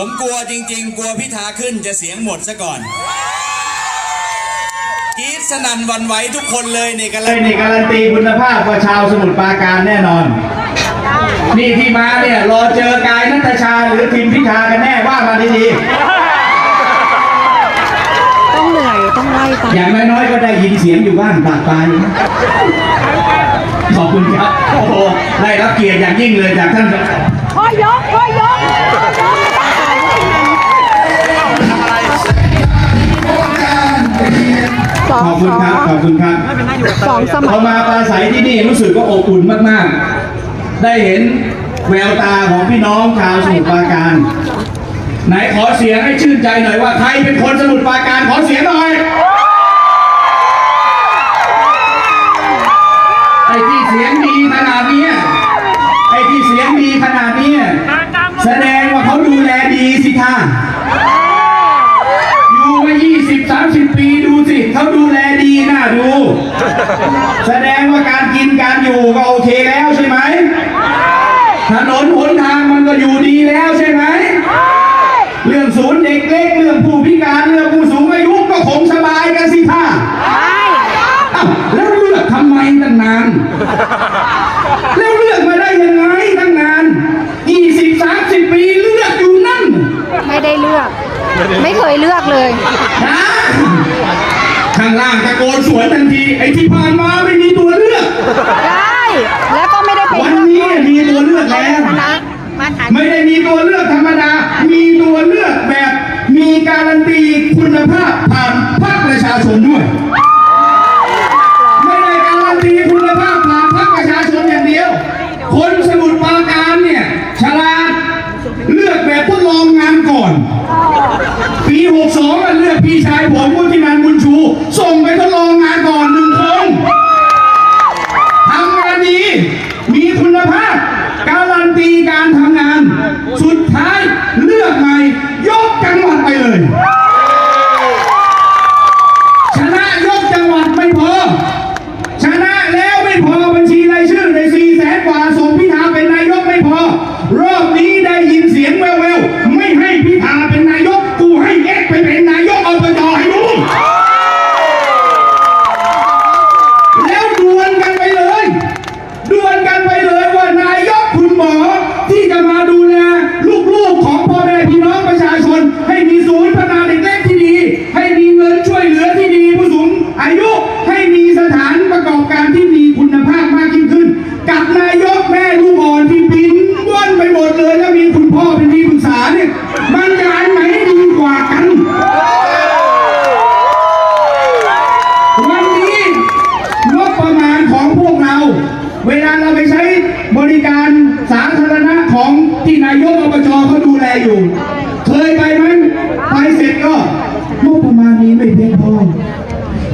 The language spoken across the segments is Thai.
ผมกลัวจริง ๆ กลัวพิธาขึ้นจะเสียงหมดซะก่อนกรีดสนั่นหวันไหวทุกคนเลยนี่กันเลเลยยนี่การันตีคุณภาพว่าชาวสมุทรปราการแน่นอน นี่ที่มาเนี่ยรอเจอกายนัทชาหรือทีมพิธากันแน่ว่ามาดีต้องเหนื่อยต้องไล่ตามๆอย่างน้อยๆก็ได้ยินเสียงอยู่บ้างปากปลายขอบคุณครับโอ้โหได้รับเกียรติอย่างยิ่งเลยจากท่าน สองขอบคุณครับขอบคุณครับสองสมัพอยมาปราศัยที่นี่รู้สึกว่าอบอุ่นมากๆ ได้เห็นแววตาของพี่น้องชาวสมุทรปราการไหนขอเสียงให้ชื่นใจหน่อยว่าใครเป็นคนสมุทรปราการขอเสียงหน่อยไอ้ที่เสียงดีขนาดเนี้าดู แสดงว่าการกินการอยู่ก็โอเคแล้วใช่ไหมถนนหนทางมันก็อยู่ดีแล้วใช่ไหมเรื่องศูนย์เด็กเล็กเรื่องผู้พิการเรื่องผู้สูงอายุก็คงสบายกันสิท่าอ้าวแล้วเลือกทำไมตั้งนานแล้วเลือกมาได้ยังไงตั้งนาน20 30ปีเลือกอยู่นั่น ไม่ได้เลือก ไม่เคยเลือกเลยนะข้าง ล่างตะโกนสวนทันทีไอ้ที่ผ่านมาไม่มีตัวเลือก ได้แล้วก็ไม่ได้ไปวันเลือกนี้มีตัวเลือกแล้วคณะมาถ่ายไม่ได้มีตัวเลือกธรรมดา มีตัวเลือกแบบมีการันตีคุณภาพผ่านภาคประชาชนด้วย ชูส่งไปทดลองงานก่อนหนึ่งคนทำงานดี มีคุณภาพ การันตีการทำงาน สุดท้ายเลือกใหม่ ยกจังหวัดไปเลย ชนะยกจังหวัดไม่พอ ชนะแล้วไม่พอบัญชีรายชื่อในสี่แสนกว่าส่งพิธาเป็นนายกไม่พอ รอบนี้ได้ยินเสียงแววๆไม่ให้พิธาเป็นนายก กูให้เอ็กไปเป็นนายกอบจให้ดู แล้วดวลกันไปเลย ดวลกันไปเลยว่านายกคุณหมอที่จะมาดูแลลูกๆของพ่อแม่พี่น้องประชาชน ให้มีศูนย์พัฒนาเด็กเล็กที่ดี ให้มีเงินช่วยเหลือที่ดีผู้สูงอายุให้มีสถานประกอบการที่มีคุณภาพมากยิ่งขึ้น กับนายกแม่ลูกอ่อนที่บินว่อนไปหมดเลยแล้วมีคุณพ่อเป็นที่ปรึกษาเนี่ยมันจะอันไหนดีกว่ากัน วันนี้งบประมาณของพวกเรา เวลาเราไปใช้บริการสาธารณะของที่นายกอบจเขาดูแล อยู่ เคยไปไหมไปเสร็จก็งบประมาณนี้ไม่เพียงพอ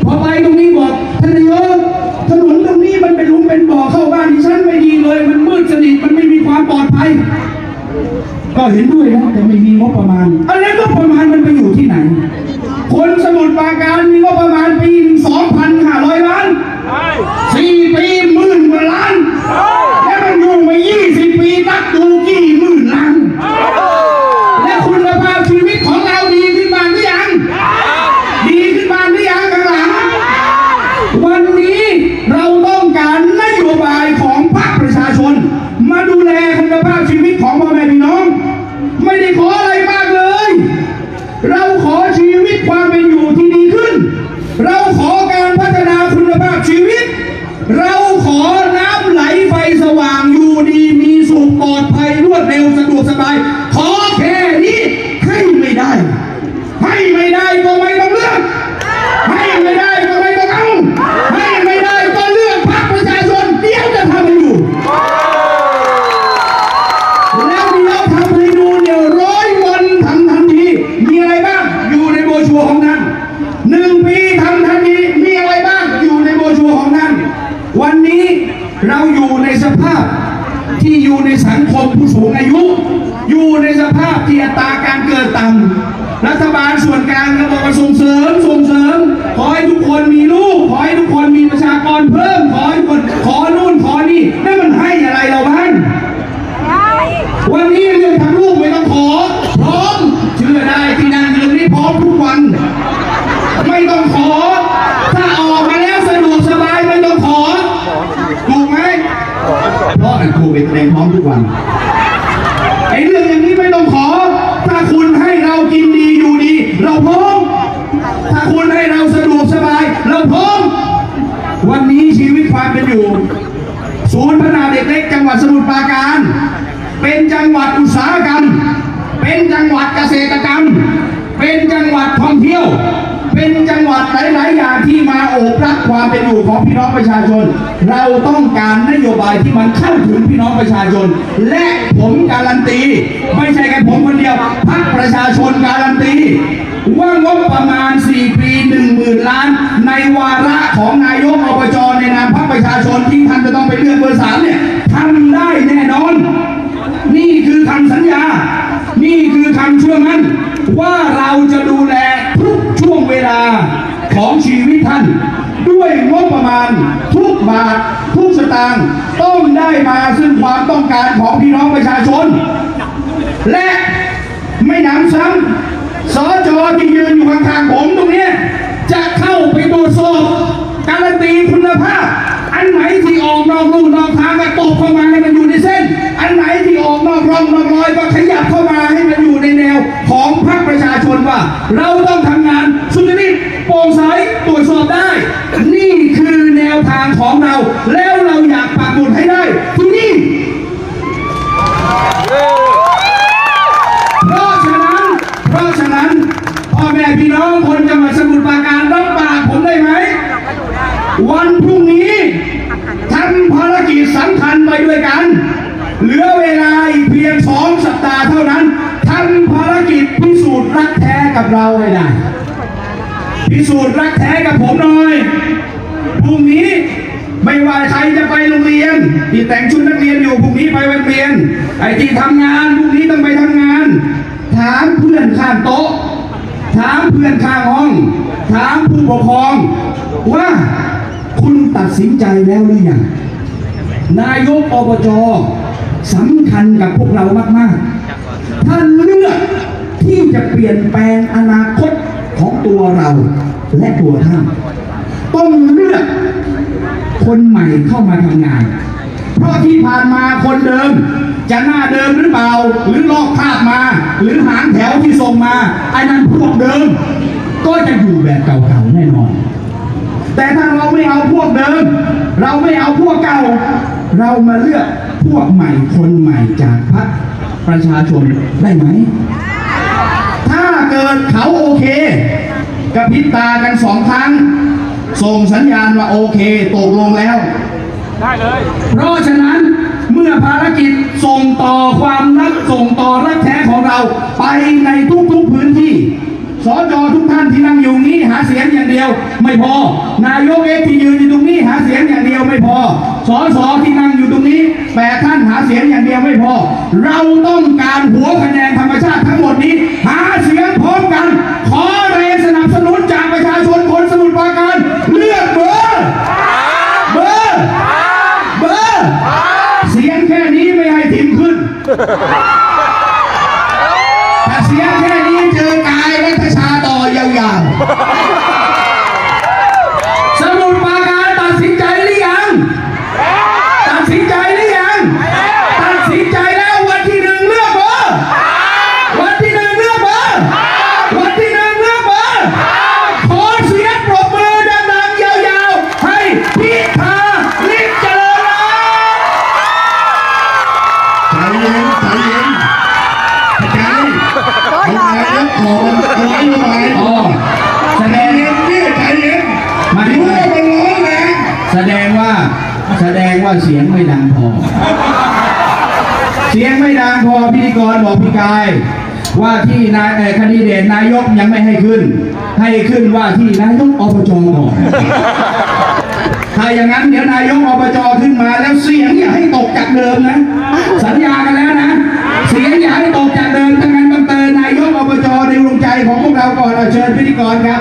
พอไปตรงนี้บอกท่านนายกถนนตรงนี้มันเป็นลุมเป็นบ่อเข้าบ้านดิฉันไม่ดีเลย มันมืดสนิทมันไม่มีความปลอดภัย ก็เห็นด้วยนะแต่ไม่มีงบประมาณอันนั้นงบประมาณมันไปอยู่ที่ไหน คนสมุทรปราการมีงบประมาณ ภาพที่อัตราการเกิดต่ำรัฐบาลส่วนกลางก็บอกว่าส่งเสริมส่งเสริม ขอให้ทุกคนมีลูก ขอให้ทุกคนมีประชากรเพิ่ม ขอให้ทุกคนขอนู่นขอนี่นั่นมันให้อะไรเราบ้างวันนี้เรื่องทำลูกไม่ต้องขอ พร้อมเชื่อได้ที่นางเงินนี่พร้อมทุกวัน ไม่ต้องขอ ถ้าออกมาแล้วสะดวกสบายไม่ต้องขอถูกไหมเพราะอันโควิดแรงพร้อมทุกวัน อยู่ ศูนย์พัฒนาเด็กเล็กจังหวัดสมุทรปราการ เป็นจังหวัดอุตสาหกรรม เป็นจังหวัดเกษตรกรรม เป็นจังหวัดท่องเที่ยว เป็นจังหวัดหลาย ๆ อย่างที่มาโอบรับความเป็นอยู่ของพี่น้องประชาชน เราต้องการนโยบายที่มันเข้าถึงพี่น้องประชาชน และผมการันตี ไม่ใช่แค่ผมคนเดียวพรรคประชาชนการันตี ว่างบประมาณ 4 ปี1 0,000 ล้าน ในวาระของนายกอบจในนามพรรคประชาชนที่ท่านจะต้องไปเลือกเบอร์สามเนี่ยทำได้แน่นอน นี่คือคำสัญญา ด้วยงบประมาณ ทุกบาท ทุกสตางค์ต้องได้มาซึ่งความต้องการของพี่น้องประชาชน และไม่หนำซ้ำสจอที่ยืนอยู่ข้างๆผมตรงนี้ จะเข้าไปตรวจสอบการันตีคุณภาพ อันไหนที่ออกนอกลู่นอกทางก็ตกเข้ามาให้มันอยู่ในเส้น อันไหนที่ออกนอกร่องนอกรอยก็ขยับเข้ามาให้มันอยู่ในแนวของพรรคประชาชนว่า เราต้องทำงานสุจริตโปร่งใสตรวจสอบได้ นี่คือแนวทางของเรา แล้วเราอยากปักหมุดให้ได้ที่นี่ เพราะฉะนั้น เพราะฉะนั้นพ่อแม่พี่น้องคนจังหวัดสมุทรปราการรับปากผมได้ไหม วันพรุ่งนี้ทำภารกิจสำคัญไปด้วยกัน เหลือเวลาอีกเพียง สองสัปดาห์เท่านั้นทำภารกิจพิสูจน์รักแท้กับเราให้ได้พิสูจน์รักแท้กับผมหน่อยพรุ่งนี้ไม่ว่าใครจะไปโรงเรียนที่แต่งชุดนักเรียนอยู่พรุ่งนี้ไปโรงเรียน ไอ้ที่ทำงานพรุ่งนี้ต้องไปทำงาน ถามเพื่อนข้างโต๊ะ ถามเพื่อนข้างห้อง ถามผู้ปกครอง ว่าคุณตัดสินใจแล้วหรือยังนายกอบจ สำคัญกับพวกเรามากๆ ท่านเลือกที่จะเปลี่ยนแปลงอนาคตของตัวเราและตัวท่านต้องเลือกคนใหม่เข้ามาทำงาน เพราะที่ผ่านมาคนเดิม จะหน้าเดิมหรือเปล่า หรือลอกคราบมา หรือหางแถวที่ส่งมาไอ้นั้นพวกเดิม ก็จะอยู่แบบเก่าๆแน่นอน แต่ถ้าเราไม่เอาพวกเดิม เราไม่เอาพวกเก่า เรามาเลือกพวกใหม่คนใหม่จากพรรคประชาชนได้ไหม ถ้าเกิดเขาโอเคกระพริบตากันสองครั้ง ส่งสัญญาณว่าโอเคตกลงแล้ว ได้เลย เพราะฉะนั้นเมื่อภารกิจส่งต่อความรักส่งต่อรักแท้ของเราไปในทุกๆพื้นที่สจ ที่นั่งอยู่นี้หาเสียงอย่างเดียว ไม่พอ นายกเอที่ยืนอยู่ตรงนี้หาเสียงอย่างเดียวไม่พอสสที่นั่งอยู่ตรงนี้แปดท่านหาเสียงอย่างเดียวไม่พอ เราต้องการหัวคะแนนธรรมชาติทั้ง เสียงไม่ดังพอ เสียงไม่ดังพอพิธีกรบอกพี่กาย ว่าที่นายคดิเดตนายกยังไม่ให้ขึ้น ให้ขึ้นว่าที่นายกอบจก่อนถ้าอย่างนั้นเดี๋ยวนายกอบจขึ้นมาแล้วเสียงอย่าให้ตกจากเดิมนะ สัญญากันแล้วนะ เสียงอย่าให้ตกจากเดิมทั้งนั้นต้องเตือนนายกอบจในดวงใจของพวกเราก่อนเชิญพิธีกรครับ